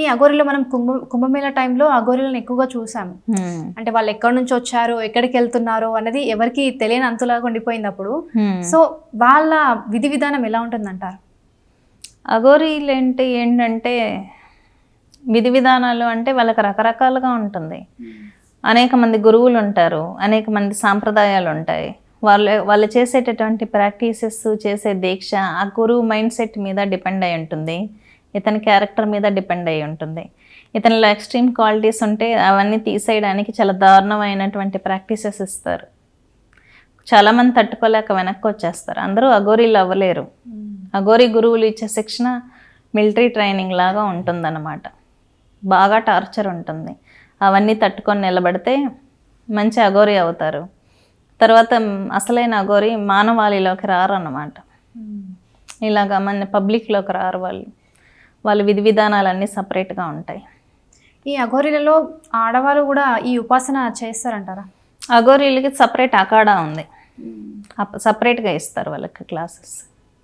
ఈ అఘోరిలో మనం కుంభ కుంభమేళ టైంలో అఘోరిలను ఎక్కువగా చూసాము. అంటే వాళ్ళు ఎక్కడి నుంచి వచ్చారు ఎక్కడికి వెళ్తున్నారో అనేది ఎవరికి తెలియని అంతులాగా ఉండిపోయింది అప్పుడు. సో వాళ్ళ విధి విధానం ఎలా ఉంటుంది అంటారు అఘోరీలు ఏంటి ఏంటంటే విధి విధానాలు అంటే వాళ్ళకి రకరకాలుగా ఉంటుంది. అనేక మంది గురువులు ఉంటారు అనేక మంది సాంప్రదాయాలు ఉంటాయి. వాళ్ళు వాళ్ళు చేసేటటువంటి ప్రాక్టీసెస్ చేసే దీక్ష ఆ గురువు మైండ్ సెట్ మీద డిపెండ్ అయి ఉంటుంది. ఇతని క్యారెక్టర్ మీద డిపెండ్ అయి ఉంటుంది. ఇతనిలో ఎక్స్ట్రీమ్ క్వాలిటీస్ ఉంటే అవన్నీ తీసేయడానికి చాలా దారుణమైనటువంటి ప్రాక్టీసెస్ ఇస్తారు. చాలామంది తట్టుకోలేక వెనక్కి వచ్చేస్తారు. అందరూ అఘోరీలు అవ్వలేరు. అఘోరీ గురువులు ఇచ్చే శిక్షణ మిలిటరీ ట్రైనింగ్ లాగా ఉంటుందన్నమాట. బాగా టార్చర్ ఉంటుంది. అవన్నీ తట్టుకొని నిలబడితే మంచి అఘోరీ అవుతారు. తర్వాత అసలైన అఘోరీ మానవాళిలోకి రారు అన్నమాట ఇలాగ మన పబ్లిక్లోకి రారు వాళ్ళు. వాళ్ళ విధి విధానాలన్నీ సపరేట్గా ఉంటాయి. ఈ అఘోరిలలో ఆడవాళ్ళు కూడా ఈ ఉపాసన చేస్తారంటారా? అఘోరీలకి సపరేట్ అఖాడా ఉంది. సపరేట్గా ఇస్తారు వాళ్ళకి క్లాసెస్.